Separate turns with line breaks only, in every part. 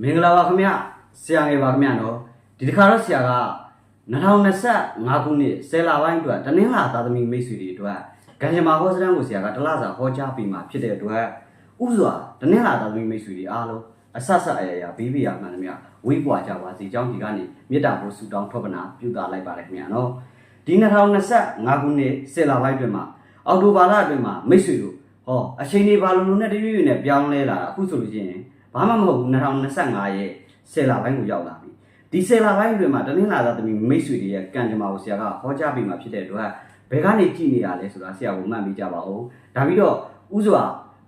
မင်္ဂလာပါခင်ဗျဆရာငယ်ပါခင်ဗျနော်ဒီတစ်ခါတော့ဆရာက2025ခုနှစ်ဆယ်လပိုင်းအတွက်တနင်္လာသာသမီမိတ်ဆွေတွေအတွက်ကံကြမ္မာဟောစတန်းကိုဆရာကတလားစာဟောကြားပေးมาဖြစ်တဲ့အတွက်ဥစွာတနင်္လာသာသမီမိတ်ဆွေတွေအားလုံးအဆက်ဆက်အရာရာဘေးဘေးရမှန်သမျှဝိပွားကြပါစေကြောင်းဒီကနေမေတ္တာပို့ဆုတောင်းထောက်ပနာပြုတာလိုက်ပါတယ်ခင်ဗျနော်ဒီ2025ခုနှစ်ဆယ်လပိုင်းအတွင်းမှာအောက်တိုဘာလအတွင်းမှာမိတ်ဆွေတို့ဟောအချိန်တွေဘာလို့လို့နဲ့တရွေ့ရွေ့နဲ့ပြောင်းလဲလာတာအခုဆိုလို့ရှိရင် ဘာမှမဟုတ်ဘူး2025ရဲ့ဆယ်လပိုင်းကိုရောက်လာပြီဒီဆယ်လပိုင်းအတွင်းမှာတနင်္လာသာသမီမိတ်ဆွေတွေရဲ့ကံကြမ္မာကိုဆရာကဟောကြားပေးมาဖြစ်တဲ့အတွက်ဘယ်ကနေကြည်နေရလဲဆိုတာဆရာကိုမှတ်မိကြပါဦးဒါပြီးတော့ဥစွာ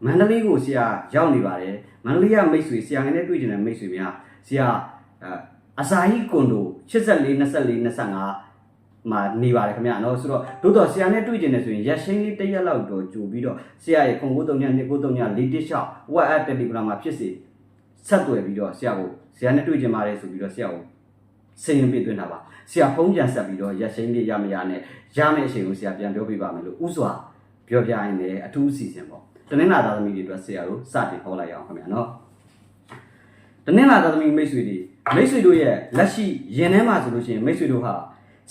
မန္တလေးကိုဆရာရောက်နေပါတယ်မန္တလေးကမိတ်ဆွေဆရာငယ်နဲ့တွေ့ကြတဲ့မိတ်ဆွေများဆရာအစာဟီကွန်ဒို84 24 25မှာနေပါတယ်ခင်ဗျာနော်ဆိုတော့တို့တော့ဆရာနဲ့တွေ့ကျင်တယ်ဆိုရင်ရက်ရှိန်လေးတစ်ရက်လောက်တော့ကြိုပြီးတော့ဆရာရဲ့ခုံကိုတုံညာနှစ်ကိုတုံညာလေးတစ်လျှောက် WhatsApp Telegram မှာဖြစ်စေ ဆက်သွယ်ပြီးတော့ဆရာကိုဆရာနဲ့တွေ့ကျင်ပါတယ်ဆိုပြီးတော့ဆရာကိုစင်ရင်ပြသွင်းတာပါဆရာဖုံးပြန်ဆက်ပြီးတော့ရက်ရှိန်လေးရမရနဲ့ရမယ့်အချိန်ကိုဆရာပြန်ပြောပြပါမယ်လို့ဥစွာပြောပြရင်လည်းအထူးအစီအစဉ်ပေါ့တနင်္လာသားသမီးတွေအတွက်ဆရာတို့စတင်ဟောလိုက်ရအောင်ခင်ဗျာနော်တနင်္လာသားသမီးမိတ်ဆွေတွေမိတ်ဆွေတို့ရဲ့လက်ရှိရင်ထဲမှာဆိုလို့ရှိရင်မိတ်ဆွေတို့ဟာ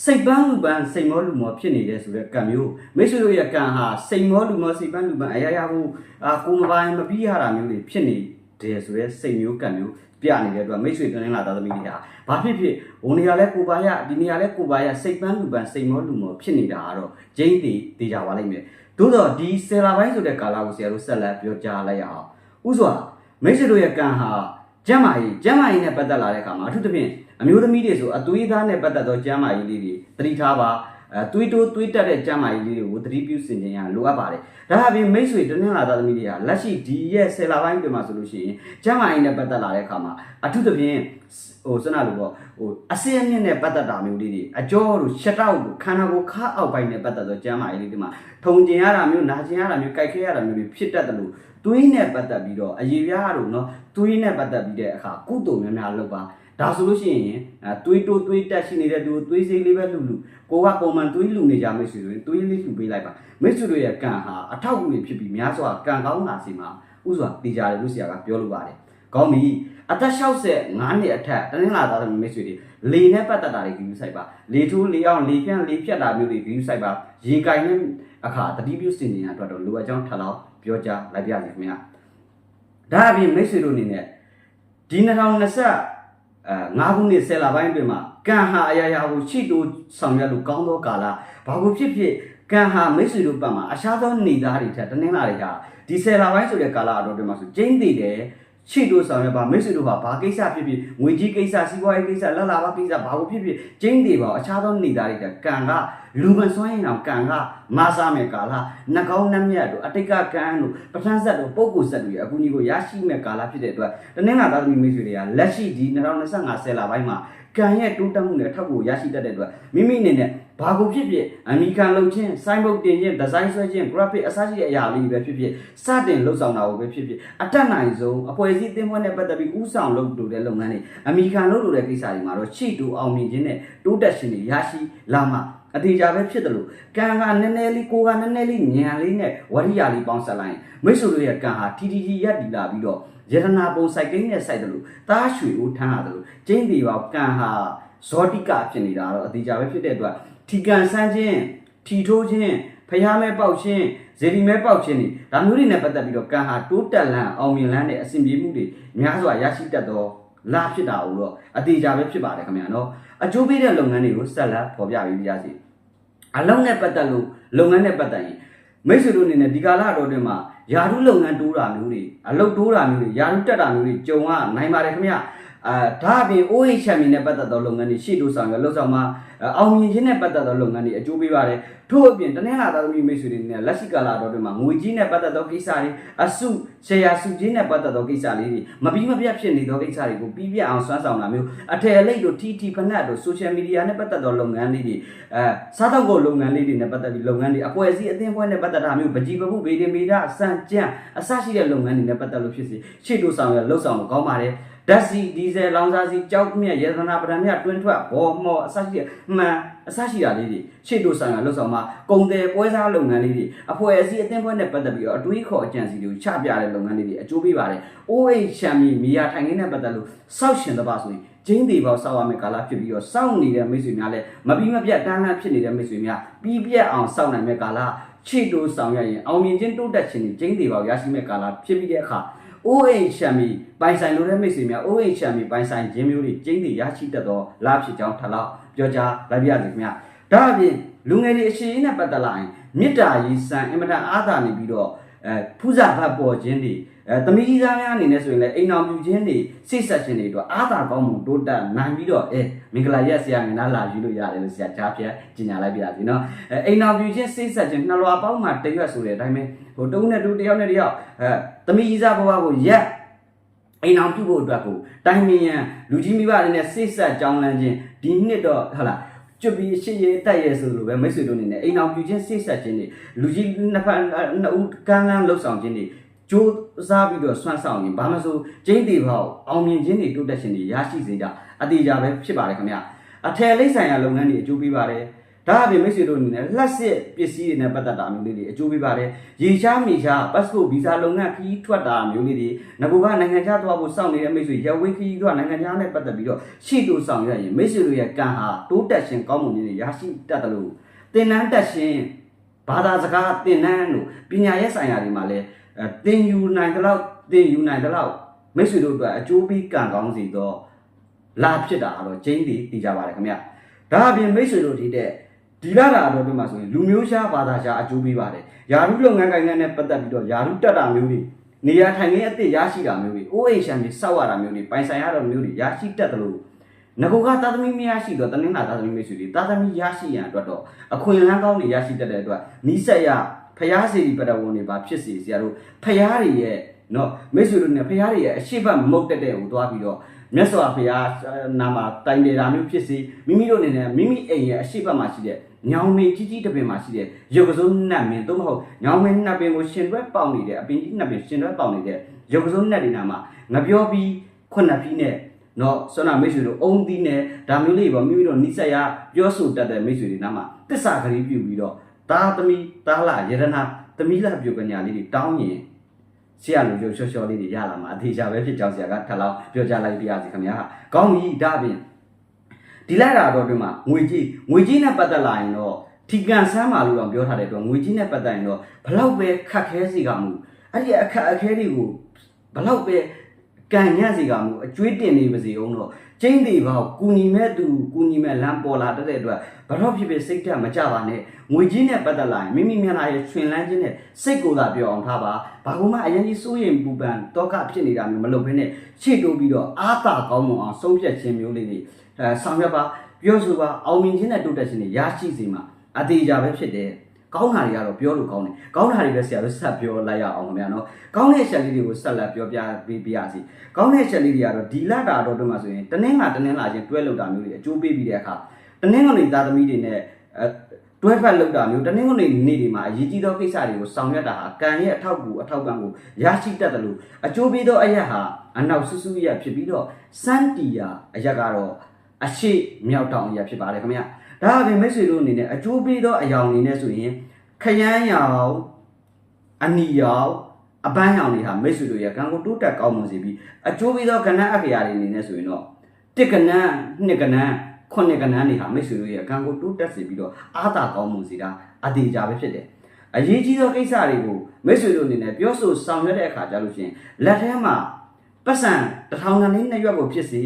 စိတ်ပန်းလူပန်းစိတ်မောလူမောဖြစ်နေတဲ့ဆိုတဲ့ကံမျိုးမိတ်ဆွေတို့ရဲ့ကံဟာစိတ်မောလူမောစိတ်ပန်းလူပန်းအရာရာကိုအာကိုမပိုင်းမပြီးရတာမျိုးတွေဖြစ်နေ တယ်ဆိုတဲ့စိတ်မျိုးကံမျိုးပြနေတဲ့အတွက်မိတ်ဆွေတနင်္လာသားသမီးတွေဟာဘာဖြစ်ဖြစ်ဟိုနေရာလဲကိုပါရဒီနေရာလဲကိုပါရစိတ်ပန်းလူပန်းစိတ်မောလူမောဖြစ်နေတာကတော့ဂျိန်းတီတေချာပါလိမ့်မယ်သို့တော့ဒီဆယ်လာပိုင်းဆိုတဲ့ကာလကိုဆရာတို့ဆက်လက်ပြောကြားလိုက်ရအောင်ဥစွာမိတ်ဆွေတို့ရဲ့ကံဟာကျမ်းမာရေးကျမ်းမာရေးနဲ့ပတ်သက်လာတဲ့အခါမှာအထူးသဖြင့်အမျိုးသမီးတွေဆိုအသွေးသားနဲ့ပတ်သက်သောကျမ်းမာရေးလေးတွေသတိထားပါ အဲသွေးတိုးသွေးတက်တဲ့ကျမ်းမာရေးလေးတွေကိုသတိပြုစင်ကြင်ရလိုအပ်ပါတယ်။ဒါအပြင်မိတ်ဆွေတနင်္လာသားသမီးတွေကလက်ရှိဒီရဲ့ဆယ်လပိုင်းပြင်မှာဆိုလို့ရှိရင်ကျမ်းမာရေးနဲ့ပတ်သက်လာတဲ့အခါမှာအထူးသဖြင့်ဟိုစနလိုပေါ့ဟိုအစင်းအမြင့်နဲ့ပတ်သက်တာမျိုးလေးတွေအကျော်တို့ရှက်တောက်တို့ခန္ဓာကိုယ်ခါအောက်ပိုင်းနဲ့ပတ်သက်သောကျမ်းမာရေးလေးတွေမှာထုံကျင်ရတာမျိုးနာကျင်ရတာမျိုးကြိုက်ခဲရတာမျိုးတွေဖြစ်တတ်တယ်လို့သွေးနဲ့ပတ်သက်ပြီးတော့အရေးပြားတို့နော်သွေးနဲ့ပတ်သက်ပြီးတဲ့အခါကုသိုလ်များများလုပ်ပါ ဒါဆိုလို့ရှိရင်အဲသွေးတိုးသွေးတက်ရှိနေတဲ့သူသွေးစိလေးပဲလှူလှူကိုကပုံမှန်သွေးလှူနေကြမိတ်ဆွေတွေသွေးလေးလှူပေးလိုက်ပါမိတ်ဆွေတို့ရဲ့ကံဟာအထောက်အကူတွေဖြစ်ပြီးများစွာကံကောင်းလာစီမှာဥစွာတည်ကြတယ်လို့ဆရာကပြောလိုပါတယ်ကောင်းပြီအသက်65နှစ်အထက်တနင်္လာသားသမီးမိတ်ဆွေတွေလေနဲ့ပတ်သက်တာတွေဂရုစိုက်ပါလေထိုးလေအောင်လေပြန့်လေဖြတ်တာမျိုးတွေဂရုစိုက်ပါရေကင်နဲ့အခါတတိပြုစင်နေတာအတွက်တော့လိုအပ်ကြောင်းထပ်လောက်ပြောကြားလိုက်ပြစီခင်ဗျာဒါအပြင်မိတ်ဆွေတို့အနေနဲ့ဒီ2020 အဲ9ခုနှစ်10လပိုင်းအတွင်းမှာကံဟာအရာရာကိုချိတိုးဆောင်ရွက်လို့ကောင်းသောကာလဘာကိုဖြစ်ဖြစ်ကံဟာမိတ်ဆွေတို့ပတ်မှာအရှားသောနေသားတွေထက်တနင်္လာတွေဟာဒီ10လပိုင်းဆိုတဲ့ကာလအတော်အတွင်းမှာဆိုကျင်းတည်တယ် ချိတို့ဆောင်ရွက်ပါမိတ်ဆွေတို့ဟာဘာကိစ္စဖြစ်ဖြစ်ငွေကြီးကိစ္စစီးပွားရေးကိစ္စလက်လာပါကိစ္စဘာကိုဖြစ်ဖြစ်ကျင်းတည်ပါအခြားသောနေသားတွေကကံကလူမစွမ်းရင်တော့ကံကမဆာမယ်ကာလနှကောင်းနှမျက်တို့အတိတ်ကကံတို့ပဋ္ဌာန်းဆက်တို့ပုဂ္ဂိုလ်ဆက်တို့ရဲ့အခုကြီးကိုရရှိမဲ့ကာလဖြစ်တဲ့အတွက်တနင်္လာသားသမီးမိတ်ဆွေတွေကလက်ရှိဒီ2025ဆယ်လပိုင်းမှာ ကံရဲ့တိုးတက်မှုနဲ့ထောက်ကိုရရှိတတ်တဲ့အတွက်မိမိအနေနဲ့ဘာကိုဖြစ်ဖြစ်အမိခံလုပ်ခြင်းစိုင်းဘုတ်တင်ခြင်းဒီဇိုင်းဆွဲခြင်း graphic အစရှိတဲ့အရာလေးပဲဖြစ်ဖြစ်စတင်လှုပ်ဆောင်တာကိုပဲဖြစ်ဖြစ်အတက်နိုင်ဆုံးအဖွဲ့အစည်းအသင်းဖွဲ့နဲ့ပတ်သက်ပြီးဥဆောင်လုပ်လို့တဲ့လုပ်ငန်းတွေအမိခံလုပ်လို့တဲ့ကိစ္စတွေမှာတော့ချိတူအောင်မြင်ခြင်းနဲ့တိုးတက်ခြင်းတွေရရှိလာမှာအသေးကြပဲဖြစ်တယ်လို့ကံကနည်းနည်းလေးကိုကနည်းနည်းလေးညံလေးနဲ့ဝရိယလေးပေါင်းဆက်လိုက်ရင်မိတ်ဆွေတို့ရဲ့ကံဟာတီတီတီရက်တီလာပြီးတော့ ယတနာပုံစိုက်ကိန်းနဲ့စိုက်တယ်လို့တားရွှေဦးထမ်းရတယ်လို့ကျင်းတီပါကံဟာဇောတိကဖြစ်နေတာတော့အသေးကြပဲဖြစ်တဲ့အတွက်ထီကန်ဆန်းခြင်းထီထိုးခြင်းဖျားမဲပေါက်ခြင်းဇေဒီမဲပေါက်ခြင်းတွေဒါမျိုးတွေနဲ့ပတ်သက်ပြီးတော့ကံဟာတိုးတက်လန်းအောင်မြင်လန်းတဲ့အစဉ်ပြေမှုတွေများစွာရရှိတတ်တော့လာဖြစ်တာကိုတော့အသေးကြပဲဖြစ်ပါတယ်ခင်ဗျာနော်အကျိုးပေးတဲ့လုပ်ငန်းတွေကိုဆက်လက်ဖော်ပြပေးပါရစေအလုံးနဲ့ပတ်သက်လို့လုပ်ငန်းနဲ့ပတ်သက်ရင် မိတ်ဆွေတို့အနေနဲ့ဒီကာလတော်တွင်မှာယာရုလုပ်ငန်းတိုးတာမျိုးတွေအလုပ်တိုးတာမျိုးတွေယာရုတက်တာမျိုးတွေကြုံရနိုင်ပါတယ်ခင်ဗျာ အာဒါအပြင် OH ချမ်ပီနဲ့ပတ်သက်သောလုပ်ငန်းတွေရှေ့တိုးဆောင်ရလှုပ်ဆောင်မှာအောင်မြင်ခြင်းနဲ့ပတ်သက်သောလုပ်ငန်းတွေအကျိုးပေးပါတယ်ထို့အပြင်တနင်္လာသားသမီးမိတ်ဆွေတွေနဲ့လက်ရှိကာလတော်တွေမှာငွေကြီးနဲ့ပတ်သက်သောကိစ္စတွေအစုရှယ်ယာစုကြီးနဲ့ပတ်သက်သောကိစ္စလေးတွေမပြီးမပြတ်ဖြစ်နေသောကိစ္စတွေကိုပြီးပြတ်အောင်စွမ်းဆောင်တာမျိုးအထယ်အလိတ်တို့ TT ဖနက်တို့ social media နဲ့ပတ်သက်သောလုပ်ငန်းလေးတွေအဲစားတော့ကိုလုပ်ငန်းလေးတွေနဲ့ပတ်သက်ပြီးလုပ်ငန်းတွေအဖွဲ့အစည်းအသင်းဖွဲ့နဲ့ပတ်သက်တာမျိုးပကြီးပမှုဗေဒင်မီဒစံကြံအစရှိတဲ့လုပ်ငန်းတွေနဲ့ပတ်သက်လို့ဖြစ်စီရှေ့တိုးဆောင်ရလှုပ်ဆောင်လို့ကောင်းပါတယ် ဓာတ်စီဒီဇယ်လောင်စာစီကြောက်မြက်ရေသနာပဒံမြတ်တွင်းထွက်ဘောမောအစရှိတဲ့မှန်အစရှိတာလေးတွေရှေ့တို့ဆိုင်ရာလှုပ်ဆောင်မှာကုံတယ်ပွဲစားလုပ်ငန်းလေးတွေအဖွဲ့အစည်းအသင်းဖွဲ့နဲ့ပတ်သက်ပြီးတော့အတွေးခေါ်အကြံစီတွေကိုချပြတဲ့လုပ်ငန်းလေးတွေအကျိုးပေးပါတယ်။ OH ချမ်းမီမီယာထိုင်ခင်းနဲ့ပတ်သက်လို့စောက်ရှင်တပါဆိုရင်ကျင်းသေးပေါက်စောက်ရမယ့်ကာလဖြစ်ပြီးတော့စောင့်နေတဲ့မိတ်ဆွေများလည်းမပြီးမပြတ်တန်းတန်းဖြစ်နေတဲ့မိတ်ဆွေများပြီးပြတ်အောင်စောင့်နိုင်မယ့်ကာလချစ်တိုးဆောင်ရရင်အောင်မြင်ခြင်းတိုးတက်ခြင်းတွေကျင်းသေးပေါက်ရရှိမယ့်ကာလဖြစ်ပြီးတဲ့အခါ OH ချမ်းမီပိုင်ဆိုင်လို့တဲ့မိတ်ဆွေများ OH ချမ်းမီပိုင်ဆိုင်ခြင်းမျိုးတွေကျင်းသေးရရှိတတ်သောလားဖြစ်ကြောင်းထပ်လောက်ပြောကြားလိုက်ပြရစီခင်ဗျာဒါအပြင်လူငယ်တွေအရှိန်နဲ့ပတ်သက်လာရင်မေတ္တာရေးစံအင်မတန်အားသာနေပြီးတော့အဲဖူးစာဘတ်ပေါ်ခြင်းတွေ အဲတမီးကြီးသားများအနေနဲ့ဆိုရင်လည်းအိမ်အောင်ပြူခြင်းတွေစိတ်ဆက်ခြင်းတွေအတွက်အားသာကောင်းမှုတိုးတက်နိုင်ပြီးတော့အဲမင်္ဂလာရက်ဆရာငင်နာလာယူလို့ရတယ်လို့ဆရာကြားပြကျင်ညာလိုက်ပြရစီနော်အဲအိမ်အောင်ပြူခြင်းစိတ်ဆက်ခြင်းနှလွာပေါင်းမှတရွက်ဆိုတဲ့အတိုင်းပဲဟိုတုံးနဲ့တူတယောက်နဲ့တယောက်အဲတမီးကြီးသားဘဝကိုရက်အိမ်အောင်ပြုဖို့အတွက်ကိုတိုင်းမင်းရန်လူကြီးမိဘတွေနဲ့စိတ်ဆက်ကြောင်းလန်းခြင်းဒီနှစ်တော့ဟုတ်လားကျွတ်ပြီးရှစ်ရဲတက်ရဲဆိုလိုပဲမိတ်ဆွေတို့အနေနဲ့အိမ်အောင်ပြူခြင်းစိတ်ဆက်ခြင်းတွေလူကြီးနှစ်ဖက်နှစ်ဦးကမ်းလန်းလှုပ်ဆောင်ခြင်းတွေ ကြိုးစားပြီးတော့ဆွမ်းဆောင်ရင်ဘာမှဆိုကျင်းသေးပါဘူးအောင်မြင်ခြင်းတွေတိုးတက်ခြင်းတွေရရှိစေတာအတေးကြပဲဖြစ်ပါတယ်ခင်ဗျအထယ်လိပ်ဆိုင်ရာလုပ်ငန်းတွေအကျိုးပေးပါတယ်ဒါအပြင်မိတ်ဆွေတို့အနေနဲ့လက်စစ်ပစ္စည်းတွေနဲ့ပတ်သက်တာမျိုးလေးတွေအကျိုးပေးပါတယ်ရေချားမြေချား passport visa လုပ်ငန်းခီးထွက်တာမျိုးလေးတွေငကူကနိုင်ငံခြားသွားဖို့စောင့်နေတဲ့မိတ်ဆွေရဝေးခီးကနိုင်ငံခြားနဲ့ပတ်သက်ပြီးတော့ရှေ့တိုးဆောင်ရရင်မိတ်ဆွေတို့ရဲ့ကံဟာတိုးတက်ခြင်းကောင်းမှုတွေရရှိတတ်တယ်လို့သင်တန်းတက်ခြင်းဘာသာစကားသင်တန်းတို့ပညာရေးဆိုင်ရာတွေမှာလည်း အဲသင်ယူနိုင်တဲ့လောက်သင်ယူနိုင်တဲ့လောက်မိတ်ဆွေတို့အတွက်အကျိုးပေးကံကောင်းစီတော့လာဖြစ်တာကတော့ကျင်းတည်တည်ကြပါတယ်ခင်ဗျဒါအပြင်မိတ်ဆွေတို့ဒီတဲ့ဒီလာတာတော့ဒီမှာဆိုရင်လူမျိုးရှားဘာသာရှားအကျိုးပေးပါတယ်ယာရုလုပ်ငန်းကိုင်ငန်းနဲ့ပတ်သက်ပြီးတော့ယာရုတက်တာမျိုးတွေနေရာထိုင်ခင်းအသစ်ရရှိတာမျိုးတွေ OH ရှမ်းတွေစောက်ရတာမျိုးတွေပိုင်ဆိုင်ရတာမျိုးတွေရရှိတတ်တယ်လို့ငကိုကသာသမီမရရှိတော့တနင်္လာသာသမီမိတ်ဆွေတွေသာသမီရရှိရန်အတွက်တော့အခွင့်အလမ်းကောင်းတွေရရှိတတ်တဲ့အတွက်နီးစက်ရ ဖျားစီပရဝုံတွေပါဖြစ်စီဆရာတို့ဖျားတွေရဲ့နော်မိတ်ဆွေတို့နဲ့ဖျားတွေရဲ့အရှိတ်မုတ်တက်တဲ့ကိုသွားပြီးတော့မြတ်စွာဘုရားနာမှာတိုင်တယ်တာမျိုးဖြစ်စီမိမိတို့အနေနဲ့မိမိအိမ်ရဲ့အရှိတ်မှာရှိတဲ့ညောင်မင်းကြီးကြီးတစ်ပင်မှာရှိတဲ့ရုပ်ကစိုးနတ်မင်းသို့မဟုတ်ညောင်မင်းနှစ်ပင်ကိုရှင်တွဲပေါင်နေတဲ့အပင်ကြီးနှစ်ပင်ရှင်တွဲပေါင်နေတဲ့ရုပ်ကစိုးနတ်တွေနာမှာငပြောပြီးခုနှစ်ပြီးနဲ့နော်ဆွမ်းနာမိတ်ဆွေတို့အုံသီးနဲ့ဒါမျိုးလေးပေါ့မိမိတို့နိစ္စရပြောဆိုတတ်တဲ့မိတ်ဆွေတွေနာမှာတစ္ဆာကလေးပြုပြီးတော့ တာသမီတာလာယရနာသမီးလာပြုကညာလေးတွေတောင်းရင်ဆရာလူရုပ်ချောချောလေးတွေရလာမှာအသေးချာပဲဖြစ်ကြောင်းဆရာကထပ်လောက်ပြောကြလိုက်ပြရစီခင်ဗျာကောင်းပြီဒါပြင်ဒီလိုက်တာတော့ဒီမှာငွေကြီးငွေကြီးနဲ့ပတ်သက်လာရင်တော့ထီကန်ဆမ်းပါလို့တော့ပြောထားတဲ့အတွက်ငွေကြီးနဲ့ပတ်သက်ရင်တော့ဘလောက်ပဲခက်ခဲစီကမှုအဲ့ဒီအခက်အခဲတွေကိုဘလောက်ပဲ ကံညံ့စီကမှုအကျွေးတင်နေပါစေအောင်တော့ကျင်းသေးပါကူညီမဲ့သူကူညီမဲ့လမ်းပေါ်လာတဲ့အတွက်ဘတော့ဖြစ်ဖြစ်စိတ်ဓာတ်မကြပါနဲ့ငွေကြီးနဲ့ပတ်သက်လာရင်မိမိမျက်နှာရဲ့ရှင်လန်းခြင်းနဲ့စိတ်ကိုယ်သာပြောအောင်ထားပါဘာကူမှအရင်ကြီးစိုးရင်ပူပန်တောကဖြစ်နေတာမျိုးမလုပ်ဘဲနဲ့ရှေ့တိုးပြီးတော့အာသာကောင်းမွန်အောင်ဆုံးဖြတ်ခြင်းမျိုးလေးတွေအဲဆောင်ရွက်ပါပြောဆိုပါအောင်မြင်ခြင်းနဲ့တိုးတက်ခြင်းတွေရရှိစေမှာအသေးကြပဲဖြစ်တယ် ကောင်းတာတွေကတော့ပြောလို့ကောင်းတယ်ကောင်းတာတွေပဲဆရာတို့ဆက်ပြောလိုက်ရအောင်ခင်ဗျာနော်ကောင်းတဲ့ချက်လေးတွေကိုဆက်လက်ပြောပြပေးပြရစီကောင်းတဲ့ချက်လေးတွေကတော့ဒီလတာတော့တို့မှဆိုရင်တနင်္လာတနင်္လာချင်းတွဲလောက်တာမျိုးတွေအကျိုးပေးပြီးတဲ့အခါတနင်္ဂနွေသားသမီးတွေနဲ့အဲတွဲဖက်လောက်တာမျိုးတနင်္ဂနွေနေ့တွေမှာအရေးကြီးသောကိစ္စတွေကိုဆောင်ရွက်တာဟာကံရဲ့အထောက်အကူအထောက်ပံ့ကိုရရှိတတ်တယ်လို့အကျိုးပေးသောအရက်ဟာအနောက်ဆူဆူရက်ဖြစ်ပြီးတော့စန်တီယာအရက်ကတော့အရှိမြောက်တောင်အရက်ဖြစ်ပါတယ်ခင်ဗျာ ဒါအပြင်မိတ်ဆွေတို့အနေနဲ့အကျိုးပေးသောအယောင်အနေနဲ့ဆိုရင်ခရမ်းရောင်အနီရောင်အပန်းရောင်တွေဟာမိတ်ဆွေတို့ရဲ့ကံကိုတိုးတက်ကောင်းမွန်စေပြီးအကျိုးပေးသောကဏ္ဍအခရာတွေအနေနဲ့ဆိုရင်တော့တစ်ကဏ္ဍနှစ်ကဏ္ဍခုနှစ်ကဏ္ဍတွေဟာမိတ်ဆွေတို့ရဲ့ကံကိုတိုးတက်စေပြီးတော့အားသာကောင်းမွန်စေတာအသေးကြပဲဖြစ်တယ်အရေးကြီးသောကိစ္စတွေကိုမိတ်ဆွေတို့အနေနဲ့ပြောဆိုဆောင်ရွက်တဲ့အခါကျလို့ရှိရင်လက်ထဲမှာပတ်စံတစ်ထောင်တန်းလေးနှစ်ရွက်ကိုဖြစ်စေ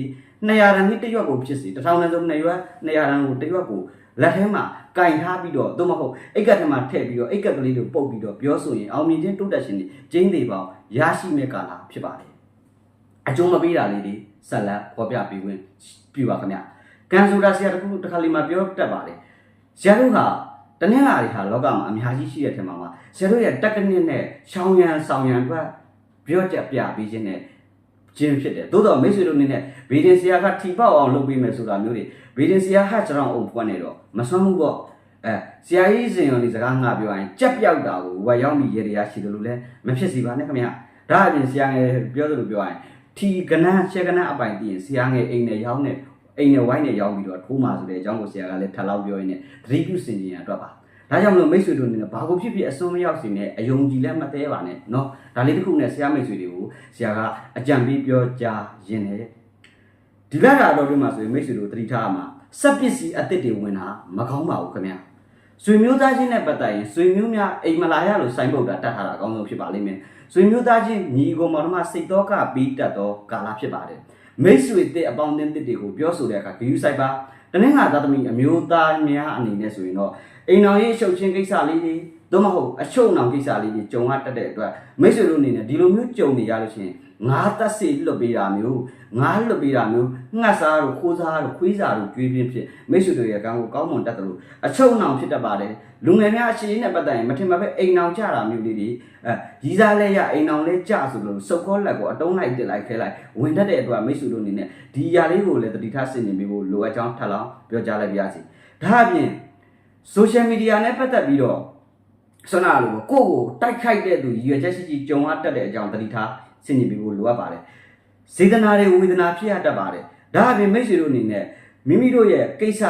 200တန်းလေးတစ်ရွက်ကိုဖြစ်စေတစ်ထောင်တန်းဆုံး2ရွက်200တန်းကိုတစ်ရွက်ကိုလက်ထဲမှာကင်ထားပြီးတော့သို့မဟုတ်အိတ်ကတ်ထဲမှာထည့်ပြီးတော့အိတ်ကတ်ကလေးကိုပုတ်ပြီးတော့ပြောဆိုရင်အောင်မြင်ခြင်းတိုးတက်ခြင်းတွေကျင်းသေးပေါင်းရရှိမဲ့ကာလဖြစ်ပါတယ်အကျုံးမပေးတာလေးတွေဆက်လက်ဖော်ပြပေးခွင့်ပြုပါခင်ဗျကန်ဆိုတာဆရာတခုတစ်ခါလေးမှပြောတတ်ပါတယ်ဆရာတို့ကတနင်္လာတွေဟာလောကမှာအများကြီးရှိတဲ့ထင်မှာပါဆရာတို့ရဲ့တက်ကနစ်နဲ့ရှောင်းရံဆောင်ရံအတွက်ပြောကြပြပေးခြင်းနဲ့ ခြင်းဖြစ်တယ်သို့တော့မိတ်ဆွေတို့အနေနဲ့ဗီဒင်ဆရာကထီပေါက်အောင်လုပ်ပေးမယ်ဆိုတာမျိုးတွေဗီဒင်ဆရာဟာကျွန်တော်အုံဖွင့်နေတော့မစွမ်းဘူးပေါ့အဲဆရာကြီးစင်ရော်ဒီစကားငါပြောရင်ကြက်ပြောက်တာကိုဝက်ရောက်ပြီးရေရရှိတယ်လို့လည်းမဖြစ်စီပါနဲ့ခင်ဗျာဒါအပြင်ဆရာငယ်ပြောသလိုပြောရင်ထထီကနန်းရှက်ကနန်းအပိုင်တည်ရင်ဆရာငယ်အိမ်နဲ့ရောင်းနဲ့အိမ်နဲ့ဝိုင်းနဲ့ရောင်းပြီးတော့ထိုးမှဆိုတဲ့အကြောင်းကိုဆရာကလည်းထပ်လောက်ပြောရင်းနဲ့သတိပြုစင်ကြင်ရအတွက်ပါ ဒါကြောင့်မလို့မိတ်ဆွေတို့အနေနဲ့ဘာကိုဖြစ်ဖြစ်အစွန်းမရောက်စေနဲ့အယုံကြည်လည်းမသေးပါနဲ့เนาะဒါလေးတစ်ခုနဲ့ဆရာမိတ်ဆွေတွေကိုဆရာကအကြံပေးပြောကြားရင်းနဲ့ဒီလတာတော့ဒီမှာဆိုရင်မိတ်ဆွေတို့သတိထားရမှာစက်ပစ္စည်းအသစ်တွေဝင်တာမကောင်းပါဘူးခင်ဗျာ ဆွေမျိုးသားချင်းနဲ့ပတ်သက်ရင်ဆွေမျိုးများအိမ်မလာရလို့စိုင်းပုတ်တာတတ်ထားတာအကောင်းဆုံးဖြစ်ပါလိမ့်မယ်။ဆွေမျိုးသားချင်းညီကိုမောင်နှမစိတ်တော့ကပြီးတတ်သောကာလဖြစ်ပါတယ်။မိတ်ဆွေတဲ့အပေါင်းအသင်းတစ်တွေကိုပြောဆိုတဲ့အခါဂယူဆိုင်ပါတနင်္ဂနွေသားသမီးအမျိုးသားများအနေနဲ့ဆိုရင်တော့ အိမ်တော်ရေးအချုပ်ချင်းကိစ္စလေးတွေသို့မဟုတ်အချုပ်နောင်ကိစ္စလေးတွေကြုံရတတ်တဲ့အတွက်မိတ်ဆွေတို့အနေနဲ့ဒီလိုမျိုးကြုံနေရလို့ရှိရင်ငါးသက်စီလွတ်ပေးတာမျိုးငါးလွတ်ပေးတာမျိုးငှက်စားတို့ခိုးစားတို့ခွေးစားတို့ကြွေးပြင်းဖြစ်မိတ်ဆွေတို့ရဲ့ကံကိုကောင်းမွန်တတ်တယ်လို့အချုပ်နောင်ဖြစ်တတ်ပါတယ်လူငယ်များအရှိန်နဲ့ပတ်သက်ရင်မထင်မှပဲအိမ်နောင်ကြတာမျိုးလေးတွေအဲရီးစားလဲရအိမ်နောင်လဲကြဆိုလို့စုပ်ခေါ်လက်ကိုအတုံးလိုက်တက်လိုက်ခဲလိုက်ဝင်တတ်တဲ့အတွက်မိတ်ဆွေတို့အနေနဲ့ဒီຢာလေးကိုလည်းတတိထားဆင်ခြင်ပေးဖို့လိုအပ်ကြောင်းထပ်လောင်းပြောကြားလိုက်ပါရစေဒါအပြင် social media နဲ့ပတ်သက်ပြီးတော့ဆွမ်းနာလို့ကိုယ့်ကိုတိုက်ခိုက်တဲ့သူရည်ရွယ်ချက်ရှိရှိကြုံရတတ်တဲ့အကြောင်းတတိထားဆင်ခြင်ပေးဖို့လိုအပ်ပါတယ်စေတနာတွေဝေဒနာဖြစ်ရတတ်ပါတယ်ဒါအပြင်မိတ်ဆွေတို့အနေနဲ့မိမိတို့ရဲ့ကိစ္စ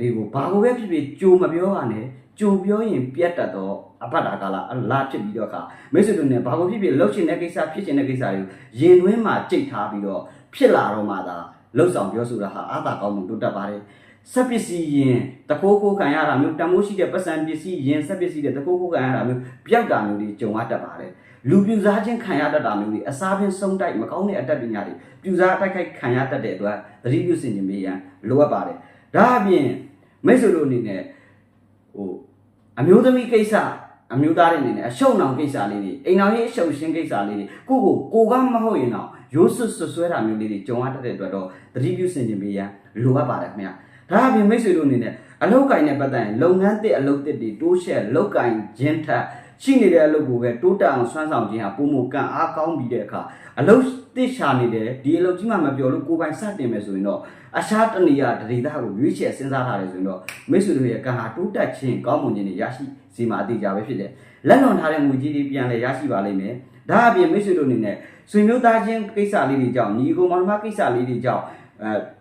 တွေကိုဘာကိုပဲဖြစ်ဖြစ်ကြိုမပြောပါနဲ့ကြိုပြောရင်ပြတ်တတ်တော့အဖတ်တာကာလအလားဖြစ်ပြီးတော့အခါမိတ်ဆွေတို့နဲ့ဘာကိုဖြစ်ဖြစ်လှုပ်ရှင်တဲ့ကိစ္စဖြစ်ရှင်တဲ့ကိစ္စတွေကိုရင်တွင်းမှာကြိတ်ထားပြီးတော့ဖြစ်လာတော့မှသာလှုပ်ဆောင်ပြောဆိုတာဟာအာသာကောင်းမှုတိုးတက်ပါတယ် စက်ပစ္စည်းရင်တကိုးကိုးခံရတာမျိုးတမိုးရှိတဲ့ပတ်စံပစ္စည်းရင်စက်ပစ္စည်းတဲ့တကိုးကိုးခံရတာမျိုးပျောက်တာမျိုးတွေကြုံရတတ်ပါတယ်လူပြူစားခြင်းခံရတတ်တာမျိုးတွေအစားပင်ဆုံးတိုက်မကောင်းတဲ့အတတ်ပညာတွေပြူစားအတိုက်ခိုက်ခံရတတ်တဲ့အတွက်သတိပြုစင်ခြင်းမေးရန်လိုအပ်ပါတယ်ဒါအပြင်မိတ်ဆွေတို့အနေနဲ့ဟိုအမျိုးသမီးကိစ္စအမျိုးသားတွေအနေနဲ့အရှုံနောင်ကိစ္စလေးတွေအိမ်တော်ရေးအရှုံရှင်းကိစ္စလေးတွေကိုကိုကိုကမဟုတ်ရင်တော့ရိုးစွတ်ဆွဆွဲတာမျိုးလေးတွေကြုံရတတ်တဲ့အတွက်တော့သတိပြုစင်ခြင်းမေးရန်လိုအပ်ပါတယ်ခင်ဗျာ ဒါအပြင်မိတ်ဆွေတို့အနေနဲ့အလုတ်ကင်နဲ့ပတ်သက်ရင်လုပ်ငန်းတစ်အလုပ်တစ်တွေတိုးရှက်လုတ်ကင်ခြင်းထက်ရှိနေတဲ့အလုပ်ကိုပဲတိုးတက်အောင်ဆွမ်းဆောင်ခြင်းဟာပုံမကန်အားကောင်းပြီးတဲ့အခါအလုတ်တစ်ရှာနေတယ်ဒီအလုပ်ကြီးမှမပြောလို့ကိုယ်ပိုင်စတင်မယ်ဆိုရင်တော့အရှားတနေရဒရိတာကိုရွေးချယ်စဉ်းစားထားတယ်ဆိုရင်တော့မိတ်ဆွေတို့ရဲ့ကံဟာတိုးတက်ခြင်းကောင်းမွန်ခြင်းတွေရရှိစီမှာအတိအကျပဲဖြစ်တယ်လက်လွန်ထားတဲ့ငွေကြီးတွေပြန်လဲရရှိပါလိမ့်မယ်ဒါအပြင်မိတ်ဆွေတို့အနေနဲ့ဆွေမျိုးသားချင်းကိစ္စလေးတွေကြောင့်ညီကိုမောင်နှမကိစ္စလေးတွေကြောင့်အဲ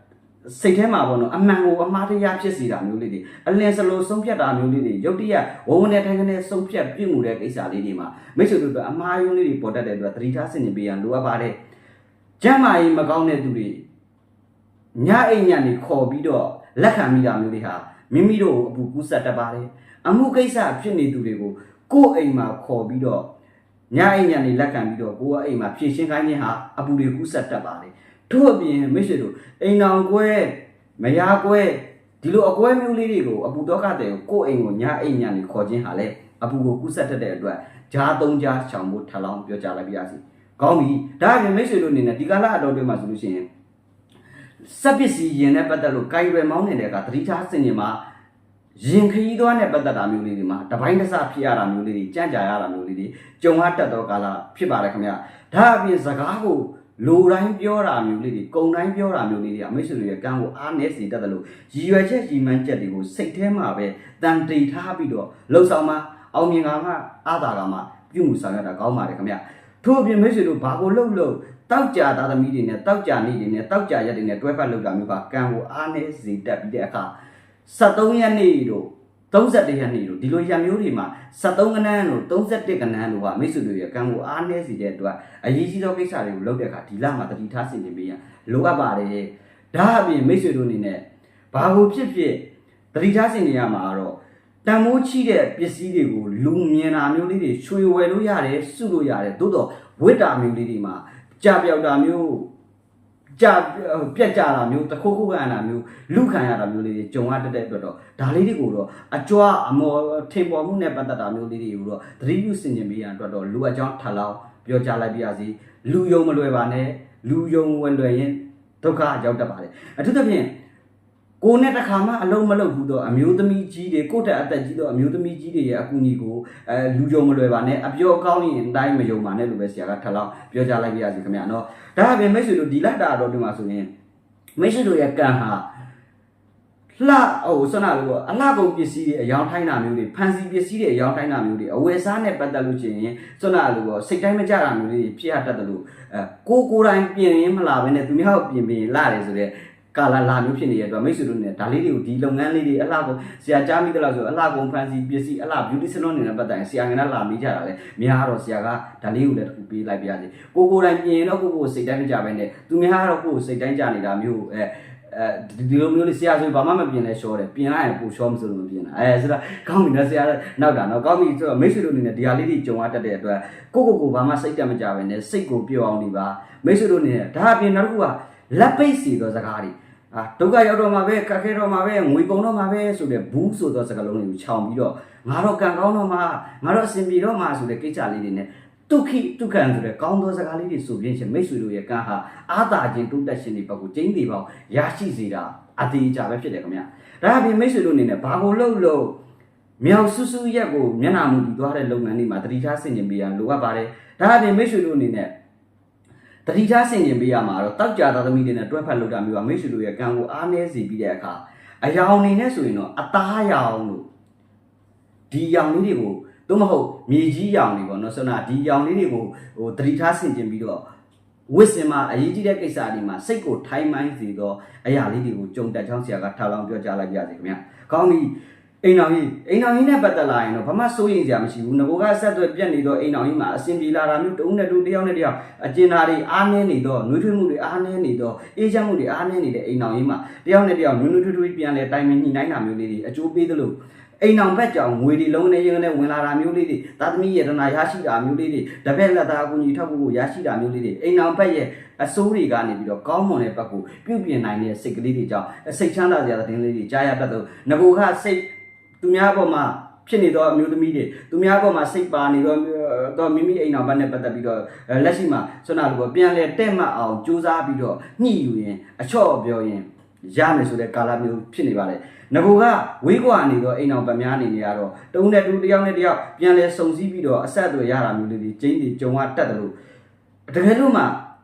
စိတ်ထဲမှာပေါ့နော်အမှန်ကိုအမှားတရားဖြစ်စီတာမျိုးလေးတွေအလင်းစလိုဆုံးဖြတ်တာမျိုးလေးတွေရုပ်တရက်ဝုံနဲ့ထိုင်ကနေဆုံးဖြတ်ပြုမှုတဲ့ကိစ္စလေးတွေမှာမိတ်ဆွေတို့ကအမှားယွင်းလေးတွေပေါ်တတ်တဲ့အတွက်သတိထားစင်နေပေးရန်လိုအပ်ပါတယ်။ကျမ်းမာရေးမကောင်းတဲ့သူတွေညအိမ်ညနေခေါ်ပြီးတော့လက်ခံမိတာမျိုးတွေဟာမိမိတို့ကိုအပူကူးဆက်တတ်ပါတယ်။အမှုကိစ္စဖြစ်နေသူတွေကိုကိုယ့်အိမ်မှာခေါ်ပြီးတော့ညအိမ်ညနေလက်ခံပြီးတော့ကိုယ့်အိမ်မှာဖြည့်ရှင်းခိုင်းခြင်းဟာအပူတွေကူးဆက်တတ်ပါတယ်။ ထို့အပြင်မိတ်ဆွေတို့အိမ်အောင်ကွဲမယားကွဲဒီလိုအကွဲမျိုးလေးတွေကိုအပူတော့ကတဲ့ကိုယ့်အိမ်ကိုညာအိမ်ညာနေခေါ်ခြင်းဟာလေအပူကိုကူးဆက်တတ်တဲ့အတွက်ဂျားသုံးကြားချောင်ဖို့ထပ်လောင်းပြောကြလိုက်ပါရစေ။ကောင်းပြီ။ဒါအပြင်မိတ်ဆွေတို့အနေနဲ့ဒီကာလအတော်တွင်းမှာဆိုလို့ရှိရင်စက်ပစ္စည်းရင်နဲ့ပတ်သက်လို့ကိုင်ရွယ်မောင်းနေတဲ့ကသတိထားစင်ရင်မှာရင်ခရီးသွားနဲ့ပတ်သက်တာမျိုးလေးတွေမှာတပိုင်းတစ်စဖြစ်ရတာမျိုးလေးတွေကြံ့ကြာရတာမျိုးလေးတွေကြုံရတတ်သောကာလဖြစ်ပါတယ်ခင်ဗျာ။ဒါအပြင်စကားကို လူတိုင်းပြောတာမျိုးလေးတွေကုံတိုင်းပြောတာမျိုးလေးတွေအမိတ်ဆွေတွေရဲ့ကံကိုအားနည်းစေတတ်တယ်လို့ရည်ရွယ်ချက်ရည်မှန်းချက်တွေကိုစိတ်ထဲမှာပဲတန်တိတ်ထားပြီးတော့လှုပ်ဆောင်မှအောင်မြင်ကမှအာသာကမှပြုမှုဆောင်ရတာကောင်းပါတယ်ခင်ဗျထို့အပြင်မိတ်ဆွေတို့ဘာကိုလှုပ်လို့တောက်ကြသားသမီးတွေနဲ့တောက်ကြနေတွေနဲ့တောက်ကြရက်တွေနဲ့တွဲဖက်လှုပ်တာမျိုးကကံကိုအားနည်းစေတတ်ပြီးတဲ့အခါ73ရက်နေ့တို့ 31ရက်နေ့တို့ဒီလိုရံမျိုးတွေမှာ73ကနန်းတို့31ကနန်းတို့ကမိတ်ဆွေတွေရဲ့ကံကိုအားနည်းစေတဲ့အတွက်အရေးကြီးသောကိစ္စတွေကိုလုပ်တဲ့အခါဒီလမှာတတိထားဆင်ခြင်ပေးရန်လိုအပ်ပါတယ်ဒါအပြင်မိတ်ဆွေတို့အနေနဲ့ဘာကိုဖြစ်ဖြစ်တတိထားဆင်ခြင်ရမှာကတော့တန်မိုးချိတဲ့ပစ္စည်းတွေကိုလူမြင်တာမျိုးလေးတွေချွေဝယ်လို့ရတယ်စုလို့ရတယ်သို့တော့ဝိတ္တာမျိုးလေးတွေမှာကြာပြောက်တာမျိုး ကြာပြက်ကြတာမျိုးတခုခုခံရတာမျိုးလူခံရတာမျိုးလေးတွေကြုံရတတ်တဲ့အတွက်တော့ဒါလေးတွေကိုတော့အကြွားအမော်ထင်ပေါ်မှုနဲ့ပတ်သက်တာမျိုးလေးတွေကိုတော့သတိပြုစင်ကြင်ပေးရန်အတွက်တော့လူအကြောင်းထပ်လောင်းပြောကြားလိုက်ပါရစေလူယုံမလွယ်ပါနဲ့လူယုံဝင်လွယ်ရင်ဒုက္ခရောက်တတ်ပါတယ်အထူးသဖြင့် ကိုယ်နဲ့တစ်ခါမှအလုံးမလုံးဘူးတော့အမျိုးသမီးကြီးတွေကိုယ့်တက်အသက်ကြီးတော့အမျိုးသမီးကြီးတွေရဲ့အကူအညီကိုအဲလူယုံမလွယ်ပါနဲ့အပြောကောင်းရင်အတိုင်းမယုံပါနဲ့လို့ပဲဆရာကထပ်လောင်းပြောကြားလိုက်ပါရစေခင်ဗျာနော်ဒါအပြင်မိတ်ဆွေတို့ဒီလက်တာတော့ဒီမှာဆိုရင်မိတ်ဆွေတို့ရဲ့ကံဟာလှဟိုဆွမ်းနာလို့ပေါ့အလှကုန်ပစ္စည်းတွေအယောင်ထိုင်းတာမျိုးတွေဖန်စီပစ္စည်းတွေအယောင်ထိုင်းတာမျိုးတွေအဝယ်စားနဲ့ပတ်သက်လို့ရှိရင်ဆွမ်းနာလို့ပေါ့စိတ်တိုင်းမကြတာမျိုးတွေဖြစ်ရတတ်တယ်လို့အဲကိုကိုယ်တိုင်ပြင်ရင်မလာဘဲနဲ့သူများကိုပြင်ပြင်လာတယ်ဆိုတော့ ကာလာလာမျိုးဖြစ်နေတဲ့အတွက်မိတ်ဆွေတို့နဲ့ဒါလေးတွေကိုဒီလုပ်ငန်းလေးတွေအလှကုန်ဆရာကြားမိသလားဆိုအလှကုန်ဖန်စီပစ္စည်းအလှ beauty salon တွေနဲ့ပတ်သက်ရင်ဆရာငယ်နဲ့လာမိကြတာလေများတော့ဆရာကဒါလေးကိုလည်းတစ်ခုပေးလိုက်ပြရစီကိုကိုယ်တိုင်ပြင်ရင်တော့ကိုကိုယ်စိတ်တိုင်းမကြဘဲနဲ့သူများကတော့ကိုယ်စိတ်တိုင်းကြနေတာမျိုးအဲအဲဒီလိုမျိုးလေးဆရာဆိုဘာမှမပြင်လဲရှောတယ်ပြင်လိုက်ရင်ပိုရှောမဆိုလို့မပြင်တာအဲဆိုတော့ကောင်းပြီနော်ဆရာနောက်တာနော်ကောင်းပြီဆိုတော့မိတ်ဆွေတို့အနေနဲ့ဒီဟာလေးတွေကြုံရတတ်တဲ့အတွက်ကိုကိုကိုဘာမှစိတ်တက်မကြဘဲနဲ့စိတ်ကိုပျော်အောင်နေပါမိတ်ဆွေတို့အနေနဲ့ဒါအပြင်နောက်တစ်ခုကလက်ပိတ်စီသောစကားတွေ အာဒုက္ခရောက်တော့မှာပဲကခဲတော့မှာပဲငွေကုန်တော့မှာပဲဆိုတဲ့ဘူးဆိုသောစကားလုံးတွေကိုခြောင်ပြီးတော့ငါတော့ကံကောင်းတော့မှာငါတော့အစဉ်ပြေတော့မှာဆိုတဲ့ကိစ္စလေးတွေနဲ့ဒုက္ခိဒုက္ခံဆိုတဲ့ကောင်းသောစကားလေးတွေဆိုပြင်းရှင်မိတ်ဆွေတို့ရဲ့ကံဟာအာသာခြင်းတုတ်တက်ရှင်တွေဘက်ကိုကျင်းသေးပေါင်းရရှိစေတာအသေးကြပဲဖြစ်တယ်ခင်ဗျာဒါအပြင်မိတ်ဆွေတို့အနေနဲ့ဘာကိုလှုပ်လို့မြောက်ဆူဆူရက်ကိုမျက်နှာမူပြီးသွားတဲ့လုပ်ငန်းတွေမှာတတိထားဆင်ခြင်ပေးရလိုအပ်ပါတယ်ဒါအပြင်မိတ်ဆွေတို့အနေနဲ့ တတိထားဆင်ခြင်ပေးရမှာတော့တောက်ကြသားသမီးတွေနဲ့တွဲဖက်လုပ်တာမျိုးကမိတ်ဆွေတို့ရဲ့ကံကိုအားနည်းစေပြီးတဲ့အခါအယောင်နေနဲ့ဆိုရင်တော့အသားရောင်လို့ဒီရောင်လေးတွေကိုသို့မဟုတ်မြေကြီးရောင်တွေပေါ့နော်ဆိုတော့ဒီရောင်လေးတွေကိုဟိုတတိထားဆင်ခြင်ပြီးတော့ဝစ်စင်မှာအရေးကြီးတဲ့ကိစ္စတွေမှာစိတ်ကိုထိုင်းမိုင်းစေတော့အရာလေးတွေကိုကြုံတက်ချောင်းဆရာကထားလောင်ပြောကြားလိုက်ကြစေခင်ဗျာကောင်းပြီ အိမ်တော်ကြီးအိမ်တော်ကြီးနဲ့ပတ်သက်လာရင်တော့ဘာမှစိုးရိမ်စရာမရှိဘူးငကိုကဆက်သွယ်ပြက်နေတော့အိမ်တော်ကြီးမှာအဆင်ပြေလာတာမျိုးတုံးနဲ့တူတယောက်နဲ့တယောက်အကျဉ်းသားတွေအားနည်းနေတော့နှွေးထွေးမှုတွေအားနည်းနေတော့အေးချမ်းမှုတွေအားနည်းနေတဲ့အိမ်တော်ကြီးမှာတယောက်နဲ့တယောက်နွေးနွေးထွေးထွေးပြန်လဲတိုင်ပင်ညှိနှိုင်းတာမျိုးလေးတွေအကျိုးပေးသလိုအိမ်အောင်ဘက်ကြောင့်ငွေတွေလုံးနေရင်လည်းဝင်လာတာမျိုးလေးတွေသာသမီရတနာရရှိတာမျိုးလေးတွေတပည့်လက်သားအကူကြီးထောက်ဖို့ရရှိတာမျိုးလေးတွေအိမ်အောင်ဘက်ရဲ့အစိုးတွေကနေပြီးတော့ကောင်းမွန်တဲ့ဘက်ကိုပြုပြင်နိုင်တဲ့စိတ်ကလေးတွေကြောင့်စိတ်ချမ်းသာစရာတဲ့လေးတွေကြားရတတ်တော့ငကိုကစိတ် သူများပေါ်မှာဖြစ်နေတော့အမျိုးသမီးတွေသူများပေါ်မှာစိတ်ပါနေတော့တော့မိမိအိမ်အောင်ဘက်နဲ့ပတ်သက်ပြီးတော့လက်ရှိမှာဆွမ်းနာလို့ပြန်လဲတဲ့မှတ်အောင်စူးစမ်းပြီးတော့ညှိယူရင်အချော့ပြောရင်ရမယ်ဆိုတဲ့ကာလမျိုးဖြစ်နေပါတယ်ငကိုကဝေးကွာနေတော့အိမ်အောင်ပတ်များအနေနဲ့ကတော့တုံးတဲ့တူတယောက်နဲ့တယောက်ပြန်လဲစုံစည်းပြီးတော့အဆက်အသွယ်ရတာမျိုးလေးတွေကျင်းတွေကြုံရတတ်တယ်လို့တကယ်လို့မှ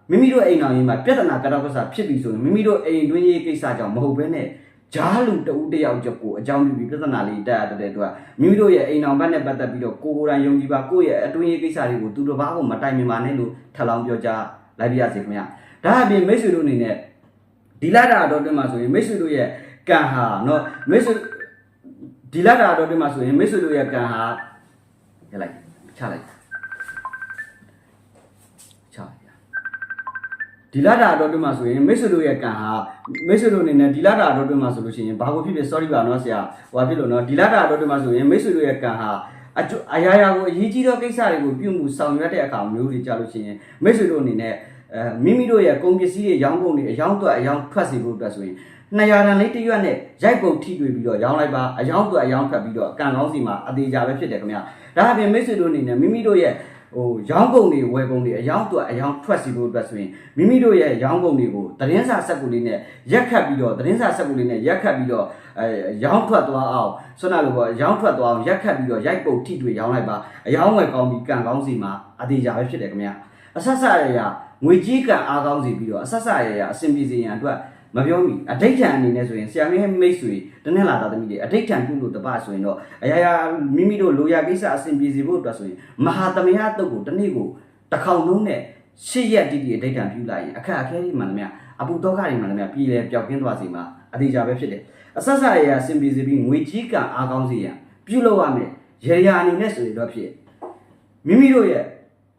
မိမိတို့အိမ်အောင်ကြီးမှာပြဿနာကတော့ကစားဖြစ်ပြီဆိုရင်မိမိတို့အိမ်တွင်းရေးကိစ္စကြောင့်မဟုတ်ဘဲနဲ့ ဂျားလူတဦးတယောက်ကြောင့်ကိုအကြောင်းပြုပြီးပြဿနာလေးတက်ရတဲ့အတွက်မိမိတို့ရဲ့အိမ်အောင်ဘက်နဲ့ပတ်သက်ပြီးတော့ကိုကိုယ်တိုင်ယုံကြည်ပါကိုယ့်ရဲ့အတွင်းရေးကိစ္စတွေကိုသူတစ်ပါးကိုမတိုင်မြင်ပါနဲ့လို့ထပ်လောင်းပြောကြားလိုက်ပြရစီခင်ဗျာဒါအပြင်မိတ်ဆွေတို့အနေနဲ့ဒီလာတာတော့တွင်မှာဆိုရင်မိတ်ဆွေတို့ရဲ့ကံဟာเนาะမိတ်ဆွေဒီလာတာတော့တွင်မှာဆိုရင်မိတ်ဆွေတို့ရဲ့ကံဟာရလိုက်ချလိုက် ဒီလာတာတော့တွေ့မှာဆိုရင်မိတ်ဆွေတို့ရဲ့ကံဟာမိတ်ဆွေတို့အနေနဲ့ဒီလာတာတော့တွေ့မှာဆိုလို့ရှိရင်ဘာကိုဖြစ်ဖြစ် sorry ပါနော်ဆရာဟိုဖြစ်လို့နော်ဒီလာတာတော့တွေ့မှာဆိုရင်မိတ်ဆွေတို့ရဲ့ကံဟာအကျအရာရာကိုအရေးကြီးသောကိစ္စတွေကိုပြုမှုဆောင်ရွက်တဲ့အခါမျိုးတွေကြလို့ရှိရင်မိတ်ဆွေတို့အနေနဲ့အဲမိမိတို့ရဲ့ကုန်ပစ္စည်းတွေရောင်းကုန်တွေအယောင်းတွက်အယောင်းထွက်စီဖို့အတွက်ဆိုရင်200တန်လေးတရွက်နဲ့ရိုက်ပုံထိတွေ့ပြီးတော့ရောင်းလိုက်ပါအယောင်းတွက်အယောင်းထွက်ပြီးတော့ကန်ကောင်းစီမှာအသေးကြပဲဖြစ်တယ်ခင်ဗျာဒါအပြင်မိတ်ဆွေတို့အနေနဲ့မိမိတို့ရဲ့ ဟိုရောင်းကုန်တွေဝယ်ကုန်တွေအယောင်းတော့အယောင်းထွက်စီဖို့အတွက်ဆိုရင်မိမိတို့ရဲ့ရောင်းကုန်တွေကိုသတင်းစာစက်ကူလေးနဲ့ရက်ခတ်ပြီးတော့သတင်းစာစက်ကူလေးနဲ့ရက်ခတ်ပြီးတော့အဲရောင်းထွက်သွားအောင်ဆွမ်းနာလို့ပေါ့ရောင်းထွက်သွားအောင်ရက်ခတ်ပြီးတော့ရိုက်ပုံထိတွေ့ရောင်းလိုက်ပါအယောင်းဝယ်ကောင်းပြီးကံကောင်းစီမှာအသေးကြပဲဖြစ်တယ်ခင်ဗျာအဆက်ဆက်ရရငွေကြီးကံအားကောင်းစီပြီးတော့အဆက်ဆက်ရရအဆင်ပြေစေရန်အတွက် မပြောမိအဋိဋ္ဌံအနေနဲ့ဆိုရင်ဆရာမင်းမိတ်ဆွေတနေ့လာတာသမီးတွေအဋိဋ္ဌံပြုလို့တပဆိုရင်တော့အရာရာမိမိတို့လိုရာကိစ္စအဆင်ပြေစေဖို့အတွက်ဆိုရင်မဟာသမယတုတ်ကိုတစ်နေ့ကိုတစ်ခေါင်လုံးနဲ့ရှစ်ရက်တိတိအဋိဋ္ဌံပြုလိုက်ရင်အခက်အခဲတွေမှန်သမျှအပူတော့ကတွေမှန်သမျှပြည်လဲပျောက်ကင်းသွားစေမှာအသေးချာပဲဖြစ်တယ်အဆက်ဆက်ရရအဆင်ပြေစေပြီးငွေကြီးကံအားကောင်းစေရန်ပြုလုပ်ရမယ်ရေရာအနေနဲ့ဆိုရင်တော့ဖြစ်မိမိတို့ရဲ့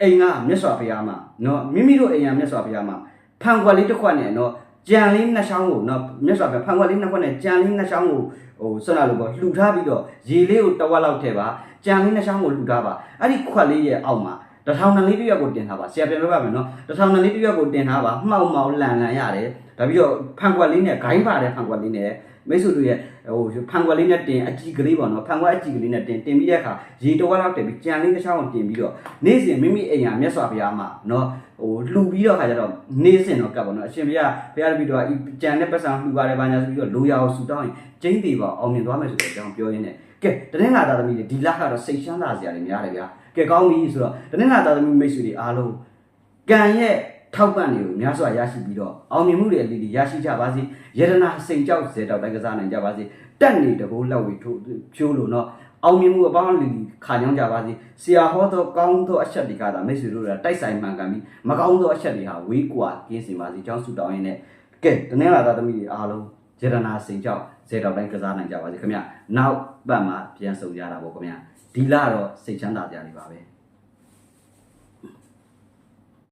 အိမ်ကမြတ်စွာဘုရားမှာနော်မိမိတို့အိမ်ကမြတ်စွာဘုရားမှာဖန်ခွက်လေးတစ်ခွက်နဲ့နော် ကြံလေးနှစ်ချောင်းကိုနော်မြတ်စွာဘုရားဖန်ခွက်လေးနှစ်ခွက်နဲ့ကြံလေးနှစ်ချောင်းကိုဟိုဆွမ်းလာလို့ပေါ့လှူထားပြီးတော့ရေလေးကိုတဝက်လောက်ထည့်ပါကြံလေးနှစ်ချောင်းကိုလှူထားပါအဲ့ဒီခွက်လေးရဲ့အောက်မှာတထောင်တန်လေးတစ်ရွက်ကိုတင်ထားပါဆရာပြန်ပြောပါမယ်နော်တထောင်တန်လေးတစ်ရွက်ကိုတင်ထားပါမှောက်မှောက်လန်လန်ရတယ်ဒါပြီးတော့ဖန်ခွက်လေးနဲ့ဂိုင်းပါတဲ့ဖန်ခွက်လေးနဲ့မိတ်ဆွေတို့ရဲ့ ဟိုဖန်ခွက်လေးနဲ့တင်အကြည့်ကလေးပေါ့နော်ဖန်ခွက်အကြည့်ကလေးနဲ့တင်တင်ပြီးတဲ့အခါရေတဝက်လောက်တင်ပြီးကြံလေးတစ်ချောင်းကိုတင်ပြီးတော့နေ့စဉ်မိမိအိမ်ဟာမြတ်စွာဘုရားမှာနော်ဟိုလှူပြီးတော့ခါကျတော့နေ့စဉ်တော့ကပ်ပေါ့နော်အရှင်ဘုရားဘုရားတပည့်တော်ကြံတဲ့ပတ်စံလှူပါတယ်ဘာညာဆိုပြီးတော့လိုရာကိုဆူတောင်းရင်ကျင်းသေးပါအောင်မြင်သွားမယ်ဆိုတဲ့အကြောင်းပြောရင်းနဲ့ကဲတနင်္လာသားသမီးတွေဒီလကတော့စိတ်ချမ်းသာစရာတွေများတယ်ဗျာကဲကောင်းပြီဆိုတော့တနင်္လာသားသမီးမိတ်ဆွေတွေအားလုံးကံရဲ့ ထောက်ပံ့တွေကိုများစွာရရှိပြီးတော့အောင်မြင်မှုတွေအလီလီရရှိကြပါစေယတနာစိန်ကြောက်စေတောက်တိုင်းကစားနိုင်ကြပါစေတက်နေတကိုးလက်ဝေထိုးဖြိုးလို့နော်အောင်မြင်မှုအပေါင်းလီလီခါကြောင်းကြပါစေဆရာဟောသောကောင်းသောအချက်တွေကသာမိတ်ဆွေတို့ကတိုက်ဆိုင်မှန်ကန်ပြီးမကောင်းသောအချက်တွေဟာဝေးကွာကင်းစင်ပါစေကြောင်းဆုတောင်းရင်းနဲ့ကဲတနင်္လာသားသမီးတွေအားလုံးယတနာစိန်ကြောက်စေတောက်တိုင်းကစားနိုင်ကြပါစေခင်ဗျနောက်ပတ်မှာပြန်ဆုံကြတာပေါ့ခင်ဗျဒီလတော့စိတ်ချမ်းသာကြနေပါပဲ